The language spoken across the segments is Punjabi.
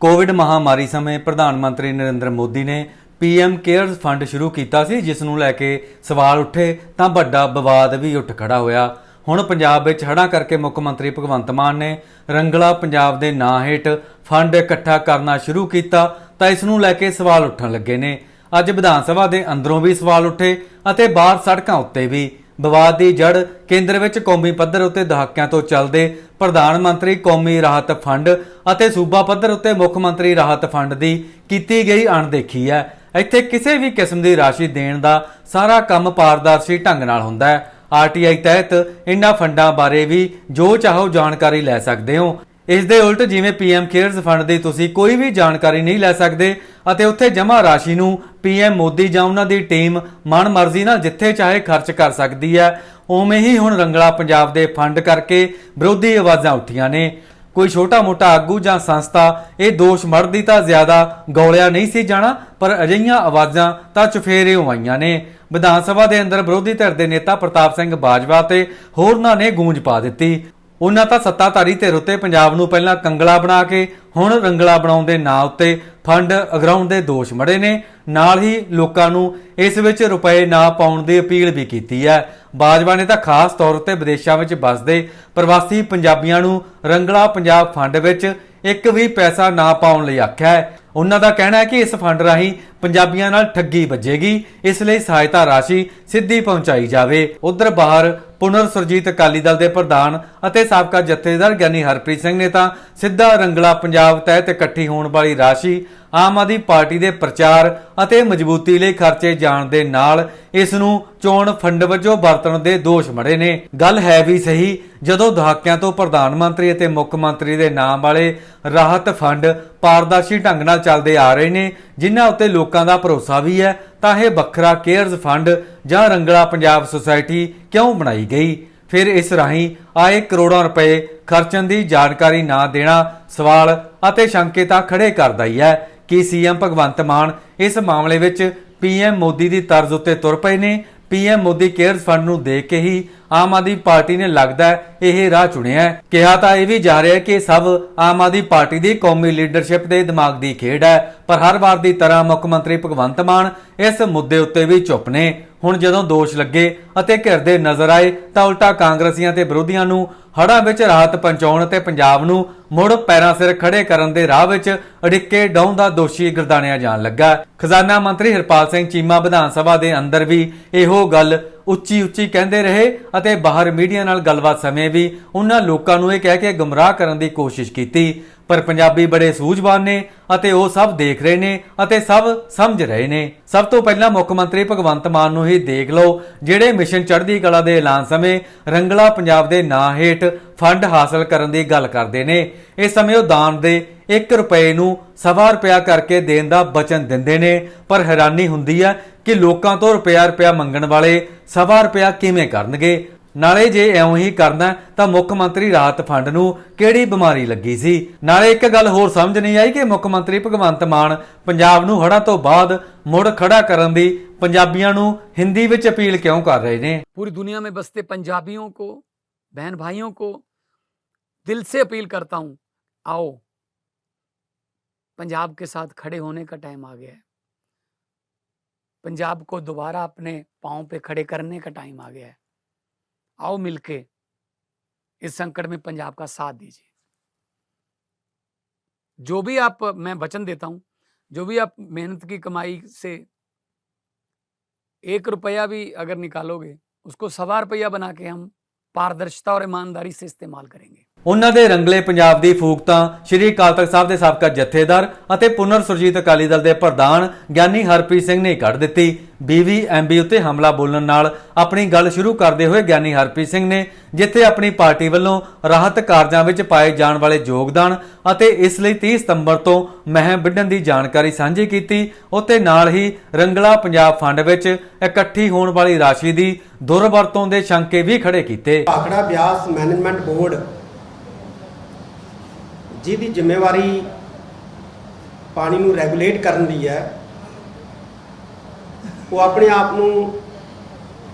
ਕੋਵਿਡ ਮਹਾਮਾਰੀ ਸਮੇਂ ਪ੍ਰਧਾਨ ਮੰਤਰੀ ਨਰਿੰਦਰ ਮੋਦੀ ਨੇ ਪੀਐਮ ਕੇਅਰਸ ਫੰਡ ਸ਼ੁਰੂ ਕੀਤਾ ਸੀ, ਜਿਸ ਨੂੰ ਲੈ ਕੇ ਸਵਾਲ ਉੱਠੇ ਤਾਂ ਵੱਡਾ ਵਿਵਾਦ ਵੀ ਉੱਠ ਖੜਾ ਹੋਇਆ। ਹੁਣ ਪੰਜਾਬ ਵਿੱਚ ਹੜ੍ਹਾਂ ਕਰਕੇ ਮੁੱਖ ਮੰਤਰੀ ਭਗਵੰਤ ਮਾਨ ਨੇ ਰੰਗਲਾ ਪੰਜਾਬ ਦੇ ਨਾਂ ਹੇਠ ਫੰਡ ਇਕੱਠਾ ਕਰਨਾ ਸ਼ੁਰੂ ਕੀਤਾ ਤਾਂ ਇਸ ਨੂੰ ਲੈ ਕੇ ਸਵਾਲ ਉੱਠਣ ਲੱਗੇ ਨੇ। ਅੱਜ ਵਿਧਾਨ ਸਭਾ ਦੇ ਅੰਦਰੋਂ ਵੀ ਸਵਾਲ ਉੱਠੇ ਅਤੇ ਬਾਹਰ ਸੜਕਾਂ ਉੱਤੇ ਵੀ ਵਿਵਾਦ ਦੀ ਜੜ ਕੇਂਦਰ ਵਿੱਚ ਕੌਮੀ ਪੱਧਰ ਉੱਤੇ ਦਹਾਕਿਆਂ ਤੋਂ ਚੱਲਦੇ ਪ੍ਰਧਾਨ ਮੰਤਰੀ ਕੌਮੀ ਰਾਹਤ ਫੰਡ ਅਤੇ ਸੂਬਾ ਪੱਧਰ ਉੱਤੇ ਮੁੱਖ ਮੰਤਰੀ ਰਾਹਤ ਫੰਡ ਦੀ ਕੀਤੀ ਗਈ ਅਣਦੇਖੀ ਹੈ। ਇੱਥੇ ਕਿਸੇ ਵੀ ਕਿਸਮ ਦੀ ਰਾਸ਼ੀ ਦੇਣ ਦਾ ਸਾਰਾ ਕੰਮ ਪਾਰਦਰਸ਼ੀ ਢੰਗ ਨਾਲ ਹੁੰਦਾ ਹੈ। ਆਰਟੀਆਈ ਤਹਿਤ ਇਨ੍ਹਾਂ ਫੰਡਾਂ ਬਾਰੇ ਵੀ ਜੋ ਚਾਹੋ ਜਾਣਕਾਰੀ ਲੈ ਸਕਦੇ ਹੋ। ਇਸ ਦੇ ਉਲਟ ਜਿਵੇਂ ਪੀਐਮ ਕੇਅਰਸ ਫੰਡ ਦੀ ਤੁਸੀਂ ਕੋਈ ਵੀ ਜਾਣਕਾਰੀ ਨਹੀਂ ਲੈ ਸਕਦੇ ਅਤੇ ਉੱਥੇ ਜਮ੍ਹਾਂ ਰਾਸ਼ੀ ਨੂੰ ਪੀਐਮ ਮੋਦੀ ਜਾਂ ਉਹਨਾਂ ਦੀ ਟੀਮ ਮਨਮਰਜ਼ੀ ਨਾਲ ਜਿੱਥੇ ਚਾਹੇ ਖਰਚ ਕਰ ਸਕਦੀ ਹੈ, ਉਵੇਂ ਹੀ ਹੁਣ ਰੰਗਲਾ ਪੰਜਾਬ ਦੇ ਫੰਡ ਕਰਕੇ ਵਿਰੋਧੀ ਆਵਾਜ਼ਾਂ ਉੱਠੀਆਂ ਨੇ। ਕੋਈ ਛੋਟਾ-ਮੋਟਾ ਆਗੂ ਜਾਂ ਸੰਸਥਾ ਇਹ ਦੋਸ਼ ਮੜਦੀ ਤਾਂ ਜ਼ਿਆਦਾ ਗੌਲਿਆ ਨਹੀਂ ਸੀ ਜਾਣਾ, ਪਰ ਅਜਿਹੀਆਂ ਆਵਾਜ਼ਾਂ ਤਾਂ ਚੁਫੇਰੇ ਆਈਆਂ ਨੇ। ਵਿਧਾਨ ਸਭਾ ਦੇ ਅੰਦਰ ਵਿਰੋਧੀ ਧਿਰ ਦੇ ਨੇਤਾ ਪ੍ਰਤਾਪ ਸਿੰਘ ਬਾਜਵਾ ਤੇ ਹੋਰਨਾਂ ਨੇ ਗੂੰਜ ਪਾ ਦਿੱਤੀ। ਉਹਨਾਂ ਤਾਂ ਸੱਤਾਧਾਰੀ ਧਿਰ ਉੱਤੇ ਪੰਜਾਬ ਨੂੰ ਪਹਿਲਾਂ ਕੰਗਲਾ ਬਣਾ ਕੇ, ਹੁਣ ਰੰਗਲਾ ਬਣਾਉਣ ਦੇ ਨਾਂ ਉੱਤੇ ਫੰਡ ਅਗਰਾਉਣ ਦੇ ਦੋਸ਼ ਮੜੇ ਨੇ। ਨਾਲ ਹੀ ਲੋਕਾਂ ਨੂੰ ਇਸ ਵਿੱਚ ਰੁਪਏ ਨਾ ਪਾਉਣ ਦੀ ਅਪੀਲ ਵੀ ਕੀਤੀ ਹੈ। ਬਾਜਵਾ ਨੇ ਤਾਂ ਖਾਸ ਤੌਰ ਉੱਤੇ ਵਿਦੇਸ਼ਾਂ ਵਿੱਚ ਵੱਸਦੇ ਪ੍ਰਵਾਸੀ ਪੰਜਾਬੀਆਂ ਨੂੰ ਰੰਗਲਾ ਪੰਜਾਬ ਫੰਡ ਵਿੱਚ ਇੱਕ ਵੀ ਪੈਸਾ ਨਾ ਪਾਉਣ ਲਈ ਆਖਿਆ ਹੈ। ਉਹਨਾਂ ਦਾ ਕਹਿਣਾ ਹੈ ਕਿ ਇਸ ਫੰਡ ਰਾਹੀਂ ਪੰਜਾਬੀਆਂ ਨਾਲ ਠੱਗੀ ਵੱਜੇਗੀ, ਇਸ ਲਈ ਸਹਾਇਤਾ ਰਾਸ਼ੀ ਸਿੱਧੀ ਪਹੁੰਚਾਈ ਜਾਵੇ। ਉਧਰ ਬਾਹਰ ਪੁਨਰ ਸੁਰਜੀਤ ਅਕਾਲੀ ਦਲ ਦੇ ਪ੍ਰਧਾਨ ਅਤੇ ਸਾਬਕਾ ਜਥੇਦਾਰ ਗਿਆਨੀ ਹਰਪ੍ਰੀਤ ਸਿੰਘ ਨੇ ਤਾਂ ਸਿੱਧਾ ਰੰਗਲਾ ਪੰਜਾਬ ਤਹਿਤ ਇਕੱਠੀ ਹੋਣ ਵਾਲੀ ਰਾਸ਼ੀ ਆਮ ਆਦਮੀ ਪਾਰਟੀ ਦੇ ਪ੍ਰਚਾਰ ਅਤੇ ਮਜ਼ਬੂਤੀ ਲਈ ਖਰਚੇ ਜਾਣ ਦੇ ਨਾਲ ਇਸ ਨੂੰ ਚੋਣ ਫੰਡ ਵਜੋਂ ਵਰਤਣ ਦੇ ਦੋਸ਼ ਮੜੇ ਨੇ। ਗੱਲ ਹੈ ਵੀ ਸਹੀ, ਜਦੋਂ ਦਹਾਕਿਆਂ ਤੋਂ ਪ੍ਰਧਾਨ ਮੰਤਰੀ ਅਤੇ ਮੁੱਖ ਮੰਤਰੀ ਦੇ ਨਾਮ ਵਾਲੇ ਰਾਹਤ ਫੰਡ ਪਾਰਦਰਸ਼ੀ ਢੰਗ ਨਾਲ ਚੱਲਦੇ ਆ ਰਹੇ ਨੇ, ਜਿਨ੍ਹਾਂ ਉੱਤੇ ਲੋਕਾਂ ਦਾ ਭਰੋਸਾ ਵੀ ਹੈ, ਤਾਂ ਇਹ ਵੱਖਰਾ ਕੇਅਰਸ ਫੰਡ ਜਾਂ ਰੰਗਲਾ ਪੰਜਾਬ ਸੁਸਾਇਟੀ ਕਿਉਂ ਬਣਾਈ ਗਈ? ਫਿਰ ਇਸ ਰਾਹੀਂ ਆਏ ਕਰੋੜਾਂ ਰੁਪਏ ਖਰਚਣ ਦੀ ਜਾਣਕਾਰੀ ਨਾ ਦੇਣਾ ਸਵਾਲ ਅਤੇ ਸ਼ੰਕੇ ਤਾਂ ਖੜੇ ਕਰਦਾ ਹੀ ਹੈ ਕਿ ਸੀਐਮ ਭਗਵੰਤ ਮਾਨ ਇਸ ਮਾਮਲੇ ਵਿੱਚ ਪੀਐਮ ਮੋਦੀ ਦੀ ਤਰਜ਼ ਉੱਤੇ ਤੁਰ ਪਏ ਨੇ। ਪੀਐਮ ਮੋਦੀ ਕੇਅਰਸ ਫੰਡ ਨੂੰ ਦੇਖ ਕੇ ਹੀ ਆਮ ਆਦਮੀ ਪਾਰਟੀ ਨੇ ਲੱਗਦਾ ਹੈ ਇਹ ਰਾਹ ਚੁਣਿਆ ਹੈ। ਕਿਹਾ ਤਾਂ ਇਹ ਵੀ ਜਾ ਰਿਹਾ ਹੈ ਕਿ ਸਭ ਆਮ ਆਦਮੀ ਪਾਰਟੀ ਦੀ ਕੌਮੀ ਲੀਡਰਸ਼ਿਪ ਦੇ ਦਿਮਾਗ ਦੀ ਖੇਡ ਹੈ, ਪਰ ਹਰ ਵਾਰ ਦੀ ਤਰ੍ਹਾਂ ਮੁੱਖ ਮੰਤਰੀ ਭਗਵੰਤ ਮਾਨ ਇਸ ਮੁੱਦੇ ਉੱਤੇ ਵੀ ਚੁੱਪ ਨੇ। ਹੁਣ ਜਦੋਂ ਦੋਸ਼ ਲੱਗੇ ਅਤੇ ਘਿਰਦੇ ਨਜ਼ਰ ਆਏ ਤਾਂ ਉਲਟਾ ਕਾਂਗਰਸੀਆਂ ਤੇ ਵਿਰੋਧੀਆਂ ਨੂੰ ਹੜਾਂ ਵਿੱਚ ਰਾਹਤ ਪਹੁੰਚਾਉਣ ਤੇ ਪੰਜਾਬ ਨੂੰ ਮੁੜ ਪੈਰਾਂ ਸਿਰ ਖੜੇ ਕਰਨ ਦੇ ਰਾਹ ਵਿੱਚ ਅੜਿੱਕੇ ਡਾਉਣ ਦਾ ਦੋਸ਼ੀ ਗਰਦਾਨਿਆ ਜਾਣ ਲੱਗਾ। ਖਜ਼ਾਨਾ ਮੰਤਰੀ ਹਰਪਾਲ ਸਿੰਘ ਚੀਮਾ ਵਿਧਾਨ ਸਭਾ ਦੇ ਅੰਦਰ ਵੀ ਇਹੋ ਗੱਲ ਉੱਚੀ ਉੱਚੀ ਕਹਿੰਦੇ ਰਹੇ ਅਤੇ ਬਾਹਰ ਮੀਡੀਆ ਨਾਲ ਗੱਲਬਾਤ ਸਮੇਂ ਵੀ ਉਹਨਾਂ ਲੋਕਾਂ ਨੂੰ ਇਹ ਕਹਿ ਕੇ ਗੁੰਮਰਾਹ ਕਰਨ ਦੀ ਕੋਸ਼ਿਸ਼ ਕੀਤੀ। ਪਰ ਪੰਜਾਬੀ ਬੜੇ ਸੂਝਵਾਨ ਨੇ ਅਤੇ ਉਹ ਸਭ ਦੇਖ ਰਹੇ ਨੇ ਅਤੇ ਸਭ ਸਮਝ ਰਹੇ ਨੇ। ਸਭ ਤੋਂ ਪਹਿਲਾਂ ਮੁੱਖ ਮੰਤਰੀ ਭਗਵੰਤ ਮਾਨ ਨੂੰ ਹੀ ਦੇਖ ਲਓ, ਜਿਹੜੇ ਮਿਸ਼ਨ ਚੜ੍ਹਦੀ ਕਲਾ ਦੇ ਐਲਾਨ ਸਮੇਂ ਰੰਗਲਾ ਪੰਜਾਬ ਦੇ ਨਾਂ ਹੇਠ ਫੰਡ ਹਾਸਲ ਕਰਨ ਦੀ ਗੱਲ ਕਰਦੇ ਨੇ। ਇਸ ਸਮੇਂ ਉਹ ਦਾਨ ਦੇ 1 ਰੁਪਏ ਨੂੰ ਸਵਾ ਰੁਪਿਆ ਕਰਕੇ ਦੇਣ ਦਾ ਬਚਨ ਦਿੰਦੇ ਨੇ, ਪਰ ਹੈਰਾਨੀ ਹੁੰਦੀ ਹੈ ਕਿ ਲੋਕਾਂ ਤੋਂ ਰੁਪਿਆ ਰੁਪਿਆ ਮੰਗਣ ਵਾਲੇ ਸਵਾ ਰੁਪਿਆ ਕਿਵੇਂ ਕਰਨਗੇ ਨਾਲੇ ਜੇ ਐਉਂ ਹੀ ਕਰਨਾ ਤਾਂ ਮੁੱਖ ਮੰਤਰੀ ਰਾਹਤ ਫੰਡ ਨੂੰ ਕਿਹੜੀ ਬਿਮਾਰੀ ਲੱਗੀ ਸੀ ਨਾਲੇ ਇੱਕ ਗੱਲ ਹੋਰ ਸਮਝ ਨਹੀਂ ਆਈ ਕਿ ਮੁੱਖ ਮੰਤਰੀ ਭਗਵੰਤ ਮਾਨ ਪੰਜਾਬ ਨੂੰ ਹੜ੍ਹਾਂ ਤੋਂ ਬਾਅਦ ਮੁੜ ਖੜਾ ਕਰਨ ਦੀ ਪੰਜਾਬੀਆਂ ਨੂੰ ਹਿੰਦੀ ਵਿੱਚ ਅਪੀਲ ਕਿਉਂ ਕਰ ਰਹੇ ਨੇ पूरी दुनिया में बसते पंजाबियों को बहन भाइयों को दिल से अपील करता हूं आओ पंजाब के साथ खड़े होने का टाइम आ गया है पंजाब को दोबारा अपने पाँव पे खड़े करने का टाइम आ गया है। आओ मिलके इस संकट में पंजाब का साथ दीजिए। जो भी आप, मैं वचन देता हूँ, जो भी आप मेहनत की कमाई से एक रुपया भी अगर निकालोगे, उसको सवा रुपया बना के हम पारदर्शिता और ईमानदारी से इस्तेमाल करेंगे। ਉਹਨਾਂ ਦੇ ਰੰਗਲੇ ਪੰਜਾਬ ਦੀ ਫੂਕ ਤਾਂ ਸ਼੍ਰੀ ਅਕਾਲ ਤਖਤ ਸਾਹਿਬ ਦੇ ਸਾਬਕਾ ਜਥੇਦਾਰ ਅਤੇ ਪੁਨਰ ਸੁਰਜੀਤ ਅਕਾਲੀ ਦਲ ਦੇ ਪ੍ਰਧਾਨ ਗਿਆਨੀ ਹਰਪ੍ਰੀਤ ਸਿੰਘ ਨੇ ਕੱਢ ਦਿੱਤੀ। ਬੀਵੀਐਮਬੀ ਉੱਤੇ ਹਮਲਾ ਬੋਲਣ ਨਾਲ ਆਪਣੀ ਗੱਲ ਸ਼ੁਰੂ ਕਰਦੇ ਹੋਏ ਗਿਆਨੀ ਹਰਪ੍ਰੀਤ ਸਿੰਘ ਨੇ ਜਿੱਥੇ ਆਪਣੀ ਪਾਰਟੀ ਵੱਲੋਂ ਰਾਹਤ ਕਾਰਜਾਂ ਵਿੱਚ ਪਾਏ ਜਾਣ ਵਾਲੇ ਯੋਗਦਾਨ ਅਤੇ ਇਸ ਲਈ 30 ਸਤੰਬਰ ਤੋਂ ਮਹਿਮ ਵਿੱਢਣ ਦੀ ਜਾਣਕਾਰੀ ਸਾਂਝੀ ਕੀਤੀ ਉੱਤੇ ਨਾਲ ਹੀ ਰੰਗਲਾ ਪੰਜਾਬ ਫੰਡ ਵਿੱਚ ਇਕੱਠੀ ਹੋਣ ਵਾਲੀ ਰਾਸ਼ੀ ਦੀ ਦੁਰਵਰਤੋਂ ਦੇ ਸ਼ੰਕੇ ਵੀ ਖੜੇ ਕੀਤੇ। ਭਾਖੜਾ ਬਿਆਸ ਮੈਨੇਜਮੈਂਟ ਬੋਰਡ ਜਿਹਦੀ ਜ਼ਿੰਮੇਵਾਰੀ ਪਾਣੀ ਨੂੰ ਰੈਗੂਲੇਟ ਕਰਨ ਦੀ ਹੈ, ਉਹ ਆਪਣੇ ਆਪ ਨੂੰ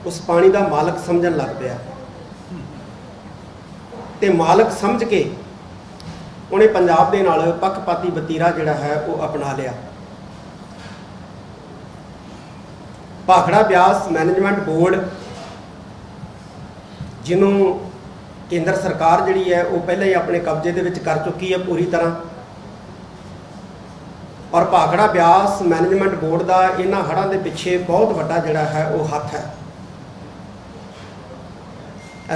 ਉਸ ਪਾਣੀ ਦਾ ਮਾਲਕ ਸਮਝਣ ਲੱਗ ਪਿਆ। ਤੇ ਮਾਲਕ ਸਮਝ ਕੇ ਉਹਨੇ ਪੰਜਾਬ ਦੇ ਨਾਲ ਪੱਖਪਾਤੀ ਵਤੀਰਾ ਜਿਹੜਾ ਹੈ, ਉਹ ਅਪਣਾ ਲਿਆ। ਭਾਖੜਾ ਬਿਆਸ ਮੈਨੇਜਮੈਂਟ ਬੋਰਡ, ਜਿਹਨੂੰ ਕੇਂਦਰ ਸਰਕਾਰ ਜਿਹੜੀ ਹੈ, ਉਹ ਪਹਿਲਾਂ ਹੀ ਆਪਣੇ ਕਬਜ਼ੇ ਦੇ ਵਿੱਚ ਕਰ ਚੁੱਕੀ ਹੈ ਪੂਰੀ ਤਰ੍ਹਾਂ। ਔਰ ਭਾਖੜਾ ਬਿਆਸ ਮੈਨੇਜਮੈਂਟ ਬੋਰਡ ਦਾ ਇਹਨਾਂ ਹੜ੍ਹਾਂ ਦੇ ਪਿੱਛੇ ਬਹੁਤ ਵੱਡਾ ਜਿਹੜਾ ਹੈ, ਉਹ ਹੱਥ ਹੈ।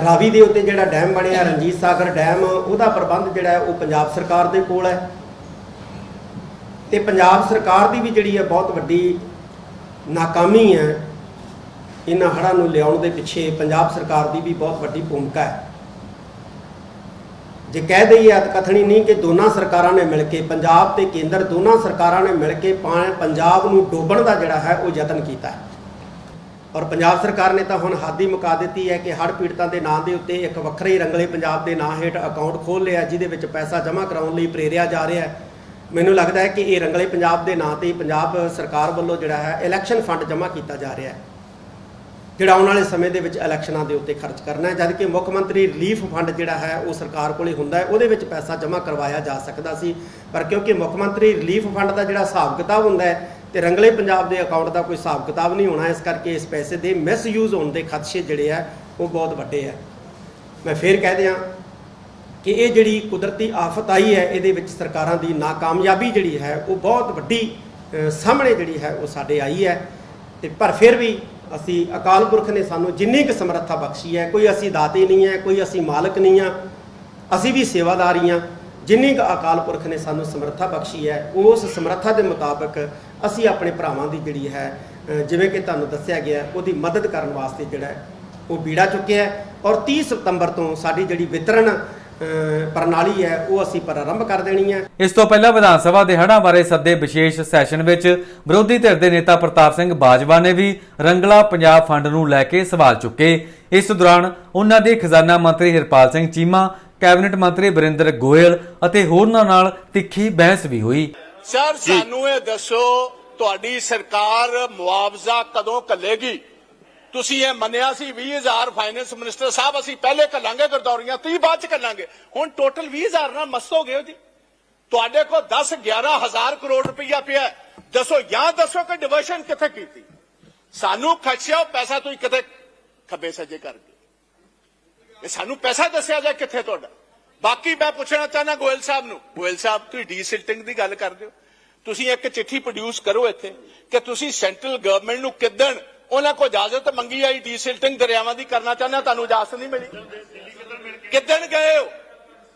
ਰਾਵੀ ਦੇ ਉੱਤੇ ਜਿਹੜਾ ਡੈਮ ਬਣਿਆ, ਰਣਜੀਤ ਸਾਗਰ ਡੈਮ, ਉਹਦਾ ਪ੍ਰਬੰਧ ਜਿਹੜਾ ਹੈ, ਉਹ ਪੰਜਾਬ ਸਰਕਾਰ ਦੇ ਕੋਲ ਹੈ। ਤੇ ਪੰਜਾਬ ਸਰਕਾਰ ਦੀ ਵੀ ਜਿਹੜੀ ਹੈ, ਬਹੁਤ ਵੱਡੀ ਨਾਕਾਮੀ ਹੈ। ਇਹਨਾਂ ਹੜ੍ਹਾਂ ਨੂੰ ਲਿਆਉਣ ਦੇ ਪਿੱਛੇ ਪੰਜਾਬ ਸਰਕਾਰ ਦੀ ਵੀ ਬਹੁਤ ਵੱਡੀ ਭੂਮਿਕਾ ਹੈ। ਜੇ ਕਹਿ ਦਈਏ ਅਤਕਥਨੀ ਨਹੀਂ ਕਿ ਦੋਨਾਂ ਸਰਕਾਰਾਂ ਨੇ ਮਿਲ ਕੇ ਪੰਜਾਬ ਤੇ ਕੇਂਦਰ ਦੋਨਾਂ ਸਰਕਾਰਾਂ ਨੇ ਮਿਲ ਕੇ ਪਾ- ਪੰਜਾਬ ਨੂੰ ਡੋਬਣ ਦਾ ਜਿਹੜਾ ਹੈ ਉਹ ਯਤਨ ਕੀਤਾ ਹੈ। ਔਰ ਪੰਜਾਬ ਸਰਕਾਰ ਨੇ ਤਾਂ ਹੁਣ ਹੱਦ ਹੀ ਮੁਕਾ ਦਿੱਤੀ ਹੈ ਕਿ ਹੜ੍ਹ ਪੀੜਤਾਂ ਦੇ ਨਾਂ ਦੇ ਉੱਤੇ ਇੱਕ ਵੱਖਰੇ ਹੀ ਰੰਗਲੇ ਪੰਜਾਬ ਦੇ ਨਾਂ ਹੇਠ ਅਕਾਊਂਟ ਖੋਲ੍ਹ ਲਿਆ, ਜਿਹਦੇ ਵਿੱਚ ਪੈਸਾ ਜਮ੍ਹਾਂ ਕਰਾਉਣ ਲਈ ਪ੍ਰੇਰਿਆ ਜਾ ਰਿਹਾ ਹੈ। ਮੈਨੂੰ ਲੱਗਦਾ ਹੈ ਕਿ ਇਹ ਰੰਗਲੇ ਪੰਜਾਬ ਦੇ ਨਾਂ ਤੇ ਪੰਜਾਬ ਸਰਕਾਰ ਵੱਲੋਂ ਜਿਹੜਾ ਹੈ ਇਲੈਕਸ਼ਨ ਫੰਡ ਜਮ੍ਹਾਂ ਕੀਤਾ ਜਾ ਰਿਹਾ ਹੈ। ਜਿਹੜਾ ਆਉਣ ਵਾਲੇ ਸਮੇਂ ਦੇ ਵਿੱਚ ਇਲੈਕਸ਼ਨਾਂ ਦੇ ਉੱਤੇ ਖਰਚ ਕਰਨਾ ਹੈ, ਜਦ ਕਿ ਮੁੱਖ ਮੰਤਰੀ ਰਿਲੀਫ ਫੰਡ ਜਿਹੜਾ ਹੈ, ਉਹ ਸਰਕਾਰ ਕੋਲੇ ਹੁੰਦਾ ਹੈ, ਉਹਦੇ ਵਿੱਚ ਪੈਸਾ ਜਮ੍ਹਾਂ ਕਰਵਾਇਆ ਜਾ ਸਕਦਾ ਸੀ। ਪਰ ਕਿਉਂਕਿ ਮੁੱਖ ਮੰਤਰੀ ਰਿਲੀਫ ਫੰਡ ਦਾ ਜਿਹੜਾ ਹਿਸਾਬ ਕਿਤਾਬ ਹੁੰਦਾ ਹੈ ਤੇ ਰੰਗਲੇ ਪੰਜਾਬ ਦੇ ਅਕਾਊਂਟ ਦਾ ਕੋਈ ਹਿਸਾਬ ਕਿਤਾਬ ਨਹੀਂ ਹੋਣਾ, ਇਸ ਕਰਕੇ ਇਸ ਪੈਸੇ ਦੇ ਮਿਸਯੂਜ਼ ਹੋਣ ਦੇ ਖਦਸ਼ੇ ਜਿਹੜੇ ਆ ਉਹ ਬਹੁਤ ਵੱਡੇ ਆ ਮੈਂ ਫੇਰ ਕਹਿ ਦਿਆਂ ਕਿ ਇਹ ਜਿਹੜੀ ਕੁਦਰਤੀ ਆਫਤ ਆਈ ਹੈ, ਇਹਦੇ ਵਿੱਚ ਸਰਕਾਰਾਂ ਦੀ ਨਾਕਾਮਯਾਬੀ ਜਿਹੜੀ ਹੈ, ਉਹ ਬਹੁਤ ਵੱਡੀ ਸਾਹਮਣੇ ਜਿਹੜੀ ਹੈ, ਉਹ ਸਾਡੇ ਆਈ ਹੈ। ਤੇ ਪਰ ਫਿਰ ਵੀ ਅਸੀਂ ਅਕਾਲ ਪੁਰਖ ਨੇ ਸਾਨੂੰ ਜਿੰਨੀ ਕੁ ਸਮਰੱਥਾ ਬਖਸ਼ੀ ਹੈ, ਕੋਈ ਅਸੀਂ ਦਾਤੇ ਨਹੀਂ ਹੈ, ਕੋਈ ਅਸੀਂ ਮਾਲਕ ਨਹੀਂ ਆ ਅਸੀਂ ਵੀ ਸੇਵਾਦਾਰੀ ਹਾਂ ਜਿੰਨੀ ਕੁ ਅਕਾਲ ਪੁਰਖ ਨੇ ਸਾਨੂੰ ਸਮਰੱਥਾ ਬਖਸ਼ੀ ਹੈ, ਉਸ ਸਮਰੱਥਾ ਦੇ ਮੁਤਾਬਕ ਅਸੀਂ ਆਪਣੇ ਭਰਾਵਾਂ ਦੀ ਜਿਹੜੀ ਹੈ ਜਿਵੇਂ ਕਿ ਤੁਹਾਨੂੰ ਦੱਸਿਆ ਗਿਆ, ਉਹਦੀ ਮਦਦ ਕਰਨ ਵਾਸਤੇ ਜਿਹੜਾ ਉਹ ਬੀੜਾ ਚੁੱਕਿਆ ਔਰ 30 ਸਤੰਬਰ ਤੋਂ ਸਾਡੀ ਜਿਹੜੀ ਵਿਤਰਨ ਪ੍ਰਣਾਲੀ ਹੈ ਉਹ ਅਸੀਂ ਪ੍ਰਾਰੰਭ ਕਰ ਦੇਣੀ ਹੈ। ਇਸ ਤੋਂ ਪਹਿਲਾਂ ਵਿਧਾਨ ਸਭਾ ਦੇ ਹੜ੍ਹਾਂ ਬਾਰੇ ਸੱਦੇ ਵਿਸ਼ੇਸ਼ ਸੈਸ਼ਨ ਵਿੱਚ ਵਿਰੋਧੀ ਧਿਰ ਦੇ ਨੇਤਾ ਪ੍ਰਤਾਪ ਸਿੰਘ ਬਾਜਵਾ ਨੇ ਵੀ ਰੰਗਲਾ ਪੰਜਾਬ ਫੰਡ ਨੂੰ ਲੈ ਕੇ ਸਵਾਲ ਚੁੱਕੇ। ਇਸ ਦੌਰਾਨ ਉਹਨਾਂ ਦੇ ਖਜ਼ਾਨਾ ਮੰਤਰੀ ਹਰਪਾਲ ਸਿੰਘ ਚੀਮਾ ਕੈਬਨਿਟ ਮੰਤਰੀ ਬਰਿੰਦਰ ਗੋਇਲ ਅਤੇ ਹੋਰਨਾਂ ਨਾਲ ਤਿੱਖੀ ਬਹਿਸ ਵੀ ਹੋਈ। ਸਰ ਸਾਨੂੰ ਇਹ ਦੱਸੋ ਤੁਹਾਡੀ ਸਰਕਾਰ ਮੁਆਵਜ਼ਾ ਕਦੋਂ ਕੱਲੇਗੀ ਤੁਸੀਂ ਇਹ ਮੰਨਿਆ ਸੀ 20000 ਫਾਈਨੈਂਸ ਮਿਨਿਸਟਰ ਸਾਹਿਬ, ਅਸੀਂ ਪਹਿਲੇ ਕੱਲਾਂਗੇ ਗਰਦੌਰੀਆਂ 30 ਬਾਅਦ ਚ ਕੱਲਾਂਗੇ ਹੁਣ ਟੋਟਲ 20000 ਨਾਲ ਮਸਤ ਹੋ ਗਏ ਹੋ ਜੀ। ਤੁਹਾਡੇ ਕੋਲ 10 11000 ਕਰੋੜ ਰੁਪਈਆ ਪਿਆ ਦੱਸੋ ਜਾਂ ਦੱਸੋ ਕਿ ਡਿਵਰਸ਼ਨ ਕਿੱਥੇ ਕੀਤੀ? ਸਾਨੂੰ ਖਰਚਿਆ, ਪੈਸਾ ਤੁਸੀਂ ਕਿਤੇ ਖੱਬੇ ਸੱਜੇ ਕਰ ਗਏ ਇਹ ਸਾਨੂੰ ਪੈਸਾ ਦੱਸਿਆ ਜਾ ਕਿੱਥੇ ਤੁਹਾਡਾ? ਬਾਕੀ ਮੈਂ ਪੁੱਛਣਾ ਚਾਹਨਾ ਗੋਇਲ ਸਾਹਿਬ ਨੂੰ। ਗੋਇਲ ਸਾਹਿਬ, ਤੁਸੀਂ ਡੀ ਸਿਲਟਿੰਗ ਦੀ ਗੱਲ ਕਰਦੇ ਹੋ। ਤੁਸੀਂ ਇੱਕ ਚਿੱਠੀ ਪ੍ਰੋਡਿਊਸ ਕਰੋ ਇੱਥੇ ਕਿ ਤੁਸੀਂ ਸੈਂਟਰਲ ਗਵਰਨਮੈਂਟ ਨੂੰ ਕਿਦਣ ਉਹਨਾਂ ਕੋਲ ਇਜਾਜ਼ਤ ਮੰਗੀ ਆਈ ਡੀਸਿਲਟਿੰਗ ਦਰਿਆਵਾਂ ਦੀ ਕਰਨਾ ਚਾਹੁੰਦੇ ਤੁਹਾਨੂੰ ਇਜਾਜ਼ਤ ਨਹੀਂ ਮਿਲੀ। ਕਿਦਣ ਗਏ ਹੋ?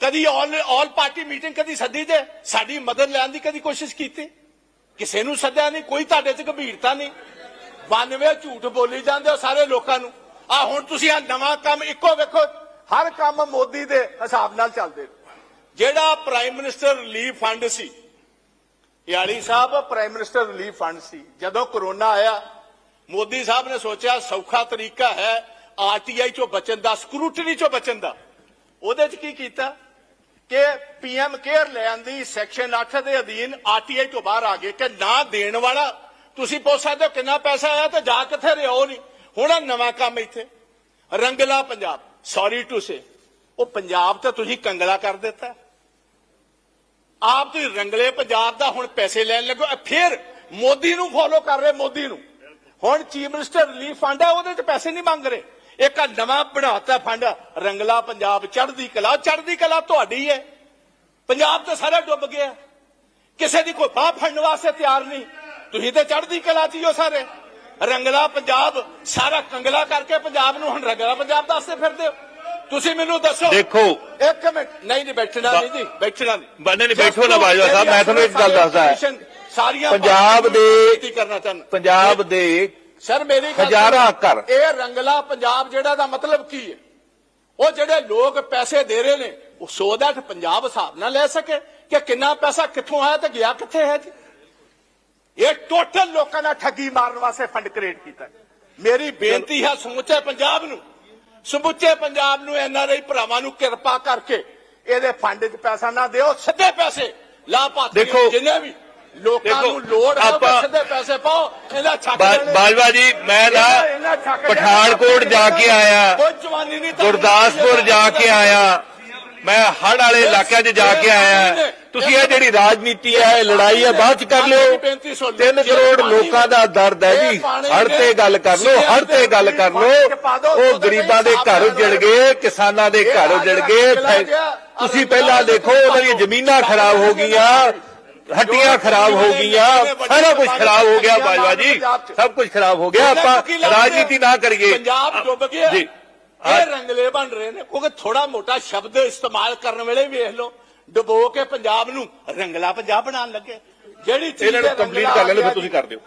ਕਦੀ ਆਲ ਆਲ ਪਾਰਟੀ ਮੀਟਿੰਗ ਕਦੀ ਸੱਦੀ ਤੇ? ਸਾਡੀ ਮਦਦ ਲੈਣ ਦੀ ਕਦੀ ਕੋਸ਼ਿਸ਼ ਕੀਤੀ? ਕਿਸੇ ਨੂੰ ਸੱਦਿਆ ਨਹੀਂ, ਕੋਈ ਤੁਹਾਡੇ 'ਚ ਗੰਭੀਰਤਾ ਨਹੀਂ। 92 ਝੂਠ ਬੋਲੀ ਜਾਂਦੇ ਹੋ ਸਾਰੇ ਲੋਕਾਂ ਨੂੰ। ਆ ਹੁਣ ਤੁਸੀਂ ਆ ਨਵਾਂ ਕੰਮ ਇੱਕੋ ਵੇਖੋ, ਹਰ ਕੰਮ ਮੋਦੀ ਦੇ ਹਿਸਾਬ ਨਾਲ ਚੱਲਦੇ ਜਿਹੜਾ ਪ੍ਰਾਈਮ ਮਿਨਿਸਟਰ ਰਿਲੀਫ ਫੰਡ ਸੀ, ਯਾਲੀ ਸਾਹਿਬ ਪ੍ਰਾਈਮ ਮਿਨਿਸਟਰ ਰਿਲੀਫ ਫੰਡ ਸੀ। ਜਦੋਂ ਕਰੋਨਾ ਆਇਆ ਮੋਦੀ ਸਾਹਿਬ ਨੇ ਸੋਚਿਆ ਸੌਖਾ ਤਰੀਕਾ ਹੈ ਆਰਟੀਆਈ ਚੋਂ ਬਚਣ ਦਾ, ਸਕਰੂਟਨੀ ਚੋਂ ਬਚਣ ਦਾ। ਉਹਦੇ 'ਚ ਕੀ ਕੀਤਾ? ਕਿ ਪੀਐਮ ਕੇਅਰ ਲੈਣ ਦੀ ਸੈਕਸ਼ਨ 8 ਦੇ ਅਧੀਨ ਆਰਟੀਆਈ ਤੋਂ ਬਾਹਰ ਆ ਗਏ ਕਿ ਨਾ ਦੇਣ ਵਾਲਾ, ਤੁਸੀਂ ਪੁੱਛ ਸਕਦੇ ਹੋ ਕਿੰਨਾ ਪੈਸਾ ਆਇਆ ਤੇ ਜਾ ਕਿੱਥੇ ਰਿਹਾ ਉਹ ਨਹੀਂ। ਹੁਣ ਨਵਾਂ ਕੰਮ ਇੱਥੇ। Rangla Punjab. Sorry to say ਉਹ ਪੰਜਾਬ ਤਾਂ ਤੁਸੀਂ ਕੰਗਲਾ ਕਰ ਦਿੱਤਾ। ਆਪ ਤੁਸੀਂ ਰੰਗਲੇ ਪੰਜਾਬ ਦਾ ਹੁਣ ਪੈਸੇ ਲੈਣ ਲੱਗੋ, ਇਹ ਫਿਰ ਮੋਦੀ ਨੂੰ ਫੋਲੋ ਕਰ ਰਹੇ ਮੋਦੀ ਨੂੰ। ਹੁਣ ਚੀਫ ਮਿਨਿਸਟਰ ਰਿਲੀਫ ਫੰਡ ਹੈ ਉਹਦੇ 'ਚ ਪੈਸੇ ਨਹੀਂ ਮੰਗ ਰਹੇ। ਇੱਕ ਨਵਾਂ ਬਣਾਤਾ ਫੰਡ ਰੰਗਲਾ ਪੰਜਾਬ ਚੜ੍ਹਦੀ ਕਲਾ ਚੜ੍ਹਦੀ ਕਲਾ ਤੁਹਾਡੀ ਹੈ ਪੰਜਾਬ ਤਾਂ ਸਾਰਾ ਡੁੱਬ ਗਿਆ। ਕਿਸੇ ਦੀ ਕੋਈ ਬਾਹ ਫੜਨ ਵਾਸਤੇ ਤਿਆਰ ਨਹੀਂ। ਤੁਸੀਂ ਤੇ ਚੜ੍ਹਦੀ ਕਲਾ 'ਚ ਹੀ ਹੋ ਸਾਰੇ। ਰੰਗਲਾ ਪੰਜਾਬ ਸਾਰਾ ਕੰਗਲਾ ਕਰਕੇ ਪੰਜਾਬ ਨੂੰ ਹੁਣ ਰੰਗਲਾ ਪੰਜਾਬ ਦੱਸਦੇ ਫਿਰਦੇ ਹੋ। ਤੁਸੀਂ ਮੈਨੂੰ ਦੱਸੋ। ਦੇਖੋ। ਇੱਕ ਮਿੰਟ। ਨਹੀਂ ਨਹੀਂ ਬੈਠਣਾ ਨਹੀਂ ਜੀ ਬੈਠਣਾ ਨਹੀਂ। ਬੰਦੇ ਨੇ ਬੈਠੋ ਨਾ ਬਾਜਵਾ ਸਾਹਿਬ, ਮੈਂ ਤੁਹਾਨੂੰ ਇੱਕ ਗੱਲ ਦੱਸਦਾ। ਹੈ। ਸਾਰੀਆਂ ਪੰਜਾਬ ਦੇ- ਕਰਨਾ ਚਾਹੁੰਦਾ ਪੰਜਾਬ ਦੇ ਸਰ ਮੇਰੀ ਹਜ਼ਾਰਾਂ। ਘਰ। ਇਹ ਰੰਗਲਾ ਪੰਜਾਬ ਜਿਹੜਾ ਦਾ ਮਤਲਬ ਕੀ ਹੈ ਉਹ ਜਿਹੜੇ ਲੋਕ ਪੈਸੇ ਦੇ ਰਹੇ ਨੇ ਉਹ ਸੋ ਦੈਟ ਪੰਜਾਬ ਹਿਸਾਬ ਨਾਲ ਲੈ ਸਕੇ ਕਿ ਕਿੰਨਾ ਪੈਸਾ ਕਿੱਥੋਂ ਆਇਆ ਤੇ ਗਿਆ ਕਿੱਥੇ ਹੈ ਜੀ ਇਹ ਟੋਟਲ ਲੋਕਾਂ ਨਾਲ ਠੱਗੀ ਮਾਰਨ ਵਾਸਤੇ ਫੰਡ ਕ੍ਰੀਏਟ ਕੀਤਾ। ਮੇਰੀ ਬੇਨਤੀ ਹੈ ਸਮੁੱਚੇ ਪੰਜਾਬ ਨੂੰ ਸਮੁੱਚੇ ਪੰਜਾਬ ਨੂੰ ਐਨਆਰਆਈ ਭਰਾਵਾਂ ਨੂੰ ਕਿਰਪਾ ਕਰਕੇ ਇਹਦੇ ਫੰਡ 'ਚ ਪੈਸਾ ਨਾ ਦਿਓ ਸਿੱਧੇ ਪੈਸੇ ਲਾਭਪਾਤਰੀ ਜਿੰਨੇ ਵੀ ਲੋਕਾਂ ਦੇਖੋ, ਨੂੰ ਲੋੜ ਹੈ ਪੈਸੇ ਪਾਓ ਇਹਦਾ ਛੱਕ ਬਾਜਵਾ ਜੀ ਮੈਂ ਨਾ ਪਠਾਨਕੋਟ ਜਾ ਕੇ ਆਇਆ। ਗੁਰਦਾਸਪੁਰ ਜਾ ਕੇ ਆਇਆ। ਮੈਂ ਹੜ ਵਾਲੇ ਇਲਾਕਿਆਂ 'ਚ ਜਾ ਕੇ ਆਇਆ। ਤੁਸੀਂ ਇਹ ਜਿਹੜੀ ਰਾਜਨੀਤੀ ਹੈ ਇਹ ਲੜਾਈ ਹੈ ਬਾਅਦ 'ਚ ਕਰ ਲਿਓ। 3 ਕਰੋੜ ਲੋਕਾਂ ਦਾ ਦਰਦ ਹੈ ਜੀ ਹੜ ਤੇ ਗੱਲ ਕਰ ਲਓ ਹੜ ਤੇ ਗੱਲ ਕਰ ਲਓ। ਉਹ ਗਰੀਬਾਂ ਦੇ ਘਰ ਉਜੜ ਗਏ ਕਿਸਾਨਾਂ ਦੇ ਘਰ ਉਜੜ ਗਏ ਤੁਸੀਂ ਪਹਿਲਾਂ ਦੇਖੋ ਉਹਨਾਂ ਦੀਆਂ ਜ਼ਮੀਨਾਂ ਖਰਾਬ ਹੋ ਗਈਆਂ। ਹੱਡੀਆਂ ਖਰਾਬ ਹੋ ਗਈਆਂ ਸਾਰਾ ਕੁਝ ਖਰਾਬ ਹੋ ਗਿਆ ਬਾਜਵਾ ਜੀ ਸਭ ਕੁਝ ਖਰਾਬ ਹੋ ਗਿਆ ਆਪਾਂ ਰਾਜਨੀਤੀ ਨਾ ਕਰੀਏ। ਪੰਜਾਬ ਡੁੱਬ ਗਿਆ। ਜੀ ਇਹ ਰੰਗਲੇ ਬਣ ਰਹੇ ਨੇ ਕਿਉਂਕਿ ਥੋੜਾ ਮੋਟਾ ਸ਼ਬਦ ਇਸਤੇਮਾਲ ਕਰਨ ਵੇਲੇ ਵੇਖ ਲਓ ਡੁਬੋ ਕੇ ਪੰਜਾਬ ਨੂੰ ਰੰਗਲਾ ਪੰਜਾਬ ਬਣਾਉਣ ਲੱਗੇ। ਜਿਹੜੀ ਚੀਜ਼ ਇਹਨਾਂ ਨੂੰ ਕੰਪਲੀਟ ਕਰ ਲੈਣ ਫਿਰ ਤੁਸੀਂ ਕਰ ਦਿਓ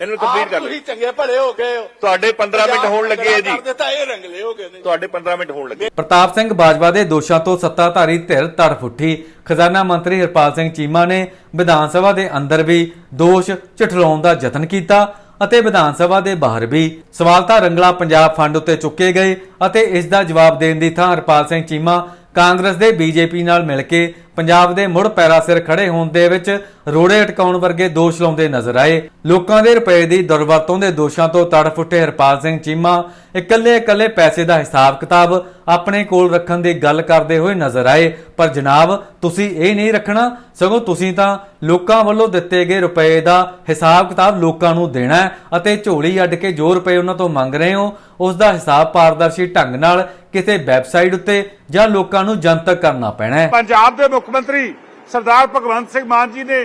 ਇਹਨਾਂ ਕੰਪਲੀਟ ਕਰ ਤੁਸੀਂ ਲਿਓ। ਚੰਗੇ ਭਲੇ ਹੋ ਗਏ ਹੋ। ਤੁਹਾਡੇ 15 ਮਿੰਟ ਹੋਣ ਲੱਗੇ ਆ ਜੀ ਕਰ ਦਿੱਤਾ ਇਹ ਰੰਗਲੇ ਹੋ ਗਏ ਨੇ। ਤੁਹਾਡੇ 15 ਮਿੰਟ ਹੋਣ ਲੱਗੇ। ਪ੍ਰਤਾਪ ਸਿੰਘ ਬਾਜਵਾ ਦੇ ਦੋਸ਼ਾਂ ਤੋਂ ਸੱਤਾਧਾਰੀ ਧਿਰ ਤੜਫ ਉੱਠੀ। ਖਜ਼ਾਨਾ ਮੰਤਰੀ ਹਰਪਾਲ ਸਿੰਘ ਚੀਮਾ ਨੇ ਵਿਧਾਨ ਸਭਾ ਦੇ ਅੰਦਰ ਵੀ ਦੋਸ਼ ਝਠਲਾਉਣ ਦਾ ਯਤਨ ਕੀਤਾ ਅਤੇ ਵਿਧਾਨ ਸਭਾ ਦੇ ਬਾਹਰ ਵੀ ਸਵਾਲ ਤਾਂ ਰੰਗਲਾ ਪੰਜਾਬ ਫੰਡ ਉੱਤੇ ਚੁੱਕੇ ਗਏ ਅਤੇ ਇਸ ਦਾ ਜਵਾਬ ਦੇਣ ਦੀ ਥਾਂ ਹਰਪਾਲ ਸਿੰਘ ਚੀਮਾ ਕਾਂਗਰਸ ਦੇ ਬੀਜੇਪੀ ਨਾਲ ਮਿਲ ਕੇ ਪੰਜਾਬ ਦੇ ਮੁੜ ਪੈਰਾ ਸਿਰ ਖੜੇ ਹੋਣ ਦੇ ਵਿੱਚ ਰੋੜੇ ਅਟਕਾਉਣ ਵਰਗੇ ਦੋਸ਼ ਲਾਉਂਦੇ ਨਜ਼ਰ ਆਏ। ਲੋਕਾਂ ਦੇ ਰੁਪਏ ਦੀ ਦੁਰਵਰਤੋਂ ਦੇ ਦੋਸ਼ਾਂ ਤੋਂ ਤੜਫ ਉੱਠੇ ਹਰਪਾਲ ਸਿੰਘ ਚੀਮਾ ਇਕੱਲੇ ਇਕੱਲੇ ਪੈਸੇ ਦਾ ਹਿਸਾਬ ਕਿਤਾਬ ਆਪਣੇ ਕੋਲ ਰੱਖਣ ਦੀ ਗੱਲ ਕਰਦੇ ਹੋਏ ਨਜ਼ਰ ਆਏ। ਪਰ ਜਨਾਬ, ਤੁਸੀਂ ਇਹ ਨਹੀਂ ਰੱਖਣਾ। ਸਗੋਂ ਤੁਸੀਂ ਤਾਂ ਲੋਕਾਂ ਵੱਲੋਂ ਦਿੱਤੇ ਗਏ ਰੁਪਏ ਦਾ ਹਿਸਾਬ ਕਿਤਾਬ ਲੋਕਾਂ ਨੂੰ ਦੇਣਾ ਹੈ ਅਤੇ ਝੋਲੀ ਅੱਡ ਕੇ ਜੋ ਰੁਪਏ ਉਹਨਾਂ ਤੋਂ ਮੰਗ ਰਹੇ ਹੋ ਉਸ ਦਾ ਹਿਸਾਬ ਪਾਰਦਰਸ਼ੀ ਢੰਗ ਨਾਲ ਕਿਸੇ ਵੈਬਸਾਈਟ ਉੱਤੇ ਜਾਂ ਲੋਕਾਂ ਨੂੰ ਜਨਤਕ ਕਰਨਾ ਪੈਣਾ ਹੈ। ਪੰਜਾਬ ਦੇ ਮੁੱਖ ਮੰਤਰੀ ਸਰਦਾਰ ਭਗਵੰਤ ਸਿੰਘ ਮਾਨ ਜੀ ਨੇ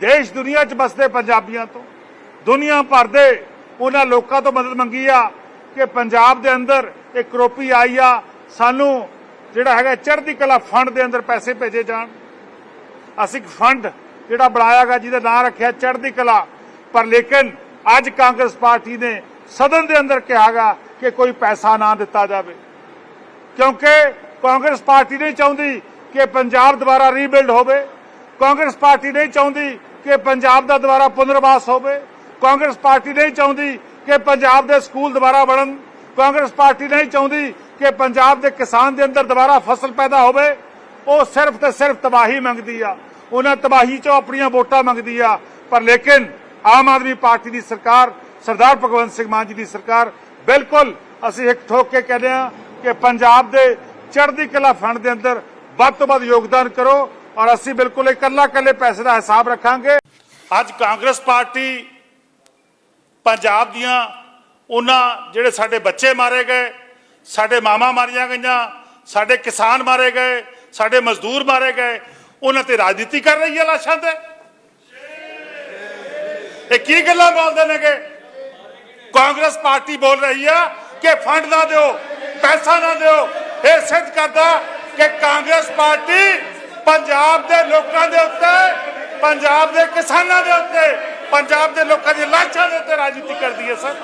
ਦੇਸ਼ ਦੁਨੀਆ 'ਚ ਬਸਦੇ ਪੰਜਾਬੀਆਂ ਤੋਂ, ਦੁਨੀਆ ਭਰ ਦੇ ਉਹਨਾਂ ਲੋਕਾਂ ਤੋਂ ਮਦਦ ਮੰਗੀ ਆ ਕਿ ਪੰਜਾਬ ਦੇ ਅੰਦਰ ਇੱਕ ਕਰੋਪੀ ਆਈ ਆ ਸਾਨੂੰ ਜਿਹੜਾ ਹੈਗਾ ਚੜ੍ਹਦੀ ਕਲਾ ਫੰਡ ਦੇ ਅੰਦਰ ਪੈਸੇ ਭੇਜੇ ਜਾਣ। ਅਸੀਂ ਫੰਡ ਜਿਹੜਾ ਬਣਾਇਆਗਾ ਜਿਹਦਾ ਨਾਂ ਰੱਖਿਆ ਚੜ੍ਹਦੀ ਕਲਾ। ਪਰ ਲੇਕਿਨ ਅੱਜ ਕਾਂਗਰਸ ਪਾਰਟੀ ਨੇ ਸਦਨ ਦੇ ਅੰਦਰ ਕਿਹਾਗਾ ਕਿ ਕੋਈ ਪੈਸਾ ਨਾ ਦਿੱਤਾ ਜਾਵੇ। ਕਿਉਂਕਿ ਕਾਂਗਰਸ ਪਾਰਟੀ ਨਹੀਂ ਚਾਹੁੰਦੀ ਕਿ ਪੰਜਾਬ ਦੁਬਾਰਾ ਰੀਬਿਲਡ ਹੋਵੇ। ਕਾਂਗਰਸ ਪਾਰਟੀ ਨਹੀਂ ਚਾਹੁੰਦੀ ਕਿ ਪੰਜਾਬ ਦਾ ਦੁਬਾਰਾ ਪੁਨਰਵਾਸ ਹੋਵੇ। ਕਾਂਗਰਸ ਪਾਰਟੀ ਨਹੀਂ ਚਾਹੁੰਦੀ ਕਿ ਪੰਜਾਬ ਦੇ ਸਕੂਲ ਦੁਬਾਰਾ ਬਣਨ। ਕਾਂਗਰਸ ਪਾਰਟੀ ਨਹੀਂ ਚਾਹੁੰਦੀ ਕਿ ਪੰਜਾਬ ਦੇ ਕਿਸਾਨ ਦੇ ਅੰਦਰ ਦੁਬਾਰਾ ਫਸਲ ਪੈਦਾ ਹੋਵੇ, ਉਹ ਸਿਰਫ ਤੇ ਸਿਰਫ ਤਬਾਹੀ ਮੰਗਦੀ ਆ। ਉਹਨਾਂ ਤਬਾਹੀ ਚੋਂ ਆਪਣੀਆਂ ਵੋਟਾਂ ਮੰਗਦੀ ਆ। ਪਰ ਲੇਕਿਨ ਆਮ ਆਦਮੀ ਪਾਰਟੀ ਦੀ ਸਰਕਾਰ, ਸਰਦਾਰ ਭਗਵੰਤ ਸਿੰਘ ਮਾਨ ਜੀ ਦੀ ਸਰਕਾਰ, ਬਿਲਕੁਲ ਅਸੀਂ ਇੱਕ ਠੋਕ ਕੇ ਕਹਿੰਦੇ ਆ ਕਿ ਪੰਜਾਬ ਦੇ ਚੜ੍ਹਦੀ ਕਲਾ ਫੰਡ ਦੇ ਅੰਦਰ ਵੱਧ ਤੋਂ ਵੱਧ ਯੋਗਦਾਨ ਕਰੋ ਔਰ ਅਸੀਂ ਬਿਲਕੁਲ ਇਕੱਲਾ ਇਕੱਲੇ ਪੈਸੇ ਦਾ ਹਿਸਾਬ ਰੱਖਾਂਗੇ। ਅੱਜ ਕਾਂਗਰਸ ਪਾਰਟੀ ਪੰਜਾਬ ਦੀਆਂ ਉਹਨਾਂ ਜਿਹੜੇ ਸਾਡੇ ਬੱਚੇ ਮਾਰੇ ਗਏ, ਸਾਡੇ ਮਾਮਾ ਮਾਰੀਆਂ ਗਈਆਂ, ਸਾਡੇ ਕਿਸਾਨ ਮਾਰੇ ਗਏ, ਸਾਡੇ ਮਜ਼ਦੂਰ ਮਾਰੇ ਗਏ, ਉਹਨਾਂ ਤੇ ਰਾਜਨੀਤੀ ਕਰ ਰਹੀ ਹੈ ਲਾਸ਼ਾਂ ਤੇ। ਇਹ ਕੀ ਗੱਲਾਂ ਬੋਲਦੇ ਨੇਗੇ ਕਾਂਗਰਸ ਪਾਰਟੀ ਬੋਲ ਰਹੀ ਆ ਕਿ ਫੰਡ ਨਾ ਦਿਓ, ਪੈਸਾ ਨਾ ਦਿਓ। ਇਹ ਸਿੱਧ ਕਰਦਾ ਕਿ ਕਾਂਗਰਸ ਪਾਰਟੀ ਪੰਜਾਬ ਦੇ ਲੋਕਾਂ ਦੇ ਉੱਤੇ, ਪੰਜਾਬ ਦੇ ਕਿਸਾਨਾਂ ਦੇ ਉੱਤੇ, ਪੰਜਾਬ ਦੇ ਲੋਕਾਂ ਦੀ ਲਾਸ਼ਾਂ ਦੇ ਉੱਤੇ ਰਾਜਨੀਤੀ ਕਰਦੀ ਹੈ, ਸਰ।